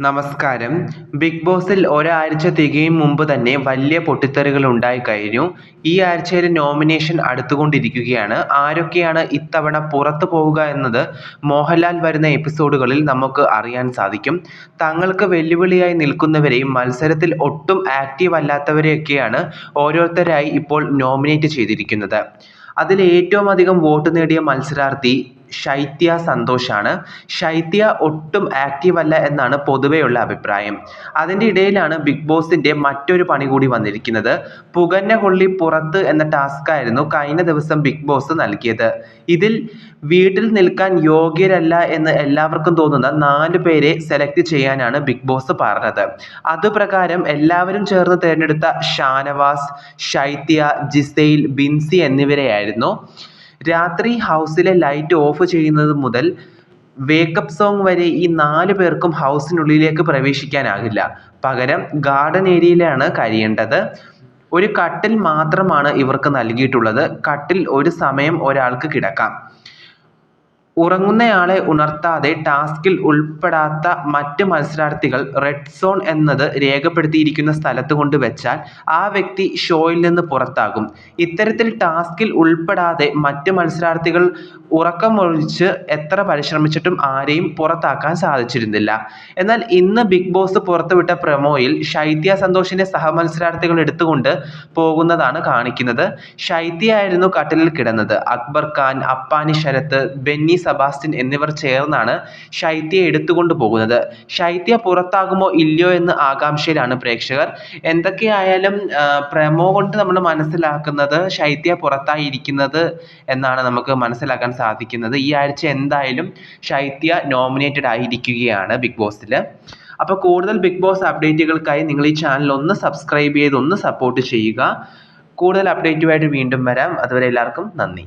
നമസ്കാരം. ബിഗ് ബോസിൽ ഒരാഴ്ച തികയും മുമ്പ് തന്നെ വലിയ പൊട്ടിത്തെറികൾ ഉണ്ടായിക്കഴിഞ്ഞു ഈ ആഴ്ചയിലെ നോമിനേഷൻ അടുത്തുകൊണ്ടിരിക്കുകയാണ്. ആരൊക്കെയാണ് ഇത്തവണ പുറത്തു പോവുക എന്നത് മോഹൻലാൽ വരുന്ന എപ്പിസോഡുകളിൽ നമുക്ക് അറിയാൻ സാധിക്കും. തങ്ങൾക്ക് വെല്ലുവിളിയായി നിൽക്കുന്നവരെയും മത്സരത്തിൽ ഒട്ടും ആക്റ്റീവ് അല്ലാത്തവരെയൊക്കെയാണ് ഓരോരുത്തരായി ഇപ്പോൾ നോമിനേറ്റ് ചെയ്തിരിക്കുന്നത്. അതിൽ ഏറ്റവും അധികം വോട്ട് നേടിയ മത്സരാർത്ഥി ശൈത്യ സന്തോഷാണ്. ശൈത്യ ഒട്ടും ആക്റ്റീവ് അല്ല എന്നാണ് പൊതുവെയുള്ള അഭിപ്രായം. അതിന്റെ ഇടയിലാണ് ബിഗ് ബോസിന്റെ മറ്റൊരു പണി കൂടി വന്നിരിക്കുന്നത്. പുകഞ്ഞ കൊള്ളി പുറത്ത് എന്ന ടാസ്ക് ആയിരുന്നു കഴിഞ്ഞ ദിവസം ബിഗ് ബോസ് നൽകിയത്. ഇതിൽ വീട്ടിൽ നിൽക്കാൻ യോഗ്യരല്ല എന്ന് എല്ലാവർക്കും തോന്നുന്ന നാല് പേരെ സെലക്ട് ചെയ്യാനാണ് ബിഗ് ബോസ് പറഞ്ഞത്. അതുപ്രകാരം എല്ലാവരും ചേർന്ന് തിരഞ്ഞെടുത്ത ഷാനവാസ് ശൈത്യ ജിസൈൽ ബിൻസി എന്നിവരെയായിരുന്നു. രാത്രി ഹൗസിലെ ലൈറ്റ് ഓഫ് ചെയ്യുന്നത് മുതൽ വേക്കപ്പ് സോങ് വരെ ഈ നാല് പേർക്കും ഹൗസിനുള്ളിലേക്ക് പ്രവേശിക്കാനാകില്ല. പകരം ഗാർഡൻ ഏരിയയിലാണ് കഴിയേണ്ടത്. ഒരു കട്ടിൽ മാത്രമാണ് ഇവർക്ക് നൽകിയിട്ടുള്ളത്. കട്ടിൽ ഒരു സമയം ഒരാൾക്ക് കിടക്കാം. ഉറങ്ങുന്നയാളെ ഉണർത്താതെ ടാസ്കിൽ ഉൾപ്പെടാത്ത മറ്റ് മത്സരാർത്ഥികൾ റെഡ് സോൺ എന്നത് രേഖപ്പെടുത്തിയിരിക്കുന്ന സ്ഥലത്ത് കൊണ്ട് വെച്ചാൽ ആ വ്യക്തി ഷോയിൽ നിന്ന് പുറത്താകും. ഇത്തരത്തിൽ ടാസ്കിൽ ഉൾപ്പെടാതെ മറ്റ് മത്സരാർത്ഥികൾ ഉറക്കമൊഴിച്ച് എത്ര പരിശ്രമിച്ചിട്ടും ആരെയും പുറത്താക്കാൻ സാധിച്ചിരുന്നില്ല. എന്നാൽ ഇന്ന് ബിഗ് ബോസ് പുറത്തുവിട്ട പ്രമോയിൽ ശൈത്യ സന്തോഷിനെ സഹമത്സരാർത്ഥികൾ എടുത്തുകൊണ്ട് പോകുന്നതാണ് കാണിക്കുന്നത്. ശൈത്യ ആയിരുന്നു കട്ടിലിൽ കിടന്നത്. അക്ബർ ഖാൻ അപ്പാനി ശരത്ത് ബെന്നി സെബാസ്റ്റ്യൻ എന്നിവർ ചേർന്നാണ് ശൈത്യയെ എടുത്തുകൊണ്ട് പോകുന്നത്. ശൈത്യ പുറത്താകുമോ ഇല്ലയോ എന്ന് ആകാംക്ഷയിലാണ് പ്രേക്ഷകർ. എന്തൊക്കെയായാലും പ്രമോ കൊണ്ട് നമ്മൾ മനസ്സിലാക്കുന്നത് ശൈത്യ പുറത്തായിരിക്കുന്നത് എന്നാണ് നമുക്ക് മനസ്സിലാക്കാൻ സാധിക്കുന്നത്. ഈ ആഴ്ച എന്തായാലും ശൈത്യ നോമിനേറ്റഡ് ആയിരിക്കുകയാണ് ബിഗ് ബോസിൽ അപ്പോൾ കൂടുതൽ ബിഗ് ബോസ് അപ്ഡേറ്റുകൾക്കായി നിങ്ങൾ ഈ ചാനൽ ഒന്ന് സബ്സ്ക്രൈബ് ചെയ്ത് ഒന്ന് സപ്പോർട്ട് ചെയ്യുക. കൂടുതൽ അപ്ഡേറ്റുമായിട്ട് വീണ്ടും വരാം. അതുവരെ എല്ലാവർക്കും നന്ദി.